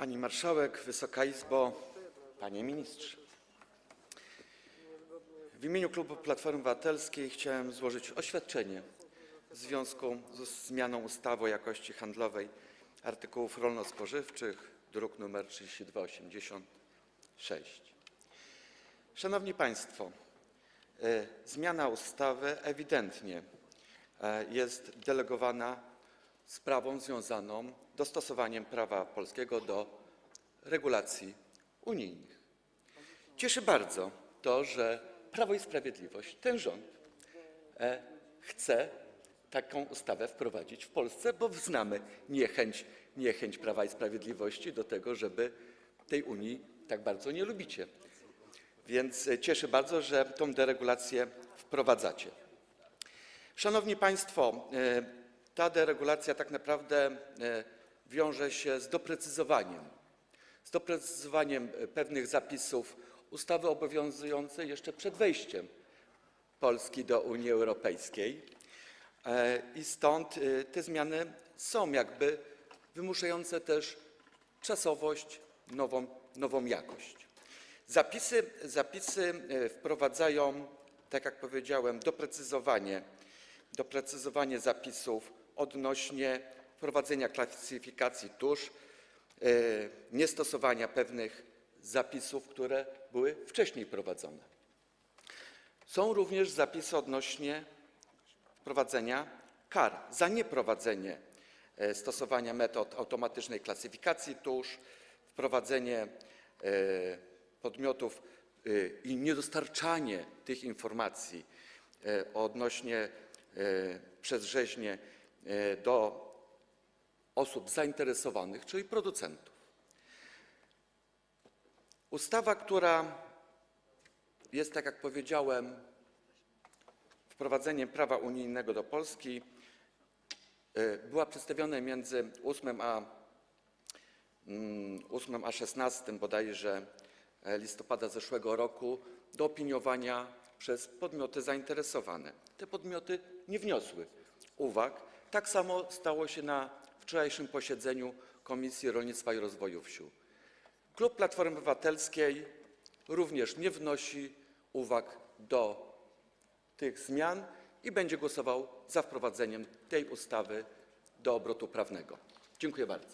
Pani Marszałek, Wysoka Izbo, Panie Ministrze. W imieniu klubu Platformy Obywatelskiej chciałem złożyć oświadczenie w związku ze zmianą ustawy o jakości handlowej artykułów rolno-spożywczych, druk nr 3286. Szanowni Państwo, e, zmiana ustawy ewidentnie e, jest delegowana sprawą związaną z dostosowaniem prawa polskiego do regulacji unijnych. Cieszy bardzo to, że Prawo i Sprawiedliwość, ten rząd, e, chce taką ustawę wprowadzić w Polsce, bo znamy niechęć, Prawa i Sprawiedliwości do tego, żeby tej Unii tak bardzo nie lubicie. Więc e, cieszy bardzo, że tą deregulację wprowadzacie. Szanowni Państwo, e, ta deregulacja tak naprawdę e, wiąże się z doprecyzowaniem, z doprecyzowaniem e, pewnych zapisów ustawy obowiązującej jeszcze przed wejściem Polski do Unii Europejskiej E, i stąd te zmiany są jakby wymuszające też czasowość, nową, jakość. Zapisy, wprowadzają, tak jak powiedziałem, doprecyzowanie zapisów odnośnie wprowadzenia klasyfikacji tusz, e, niestosowania pewnych zapisów, które były wcześniej prowadzone. Są również zapisy odnośnie wprowadzenia kar za nieprowadzenie e, stosowania metod automatycznej klasyfikacji tusz, wprowadzenie e, podmiotów i niedostarczanie tych informacji odnośnie przez rzeźnię e, do osób zainteresowanych, czyli producentów. Ustawa, która jest, tak jak powiedziałem, wprowadzeniem prawa unijnego do Polski, e, była przedstawiona między 8 a, mm, 8 a 16 bodajże e, listopada zeszłego roku do opiniowania przez podmioty zainteresowane. Te podmioty nie wniosły uwag. Tak samo stało się na wczorajszym posiedzeniu Komisji Rolnictwa i Rozwoju Wsi. Klub Platformy Obywatelskiej również nie wnosi uwag do tych zmian i będzie głosował za wprowadzeniem tej ustawy do obrotu prawnego. Dziękuję bardzo.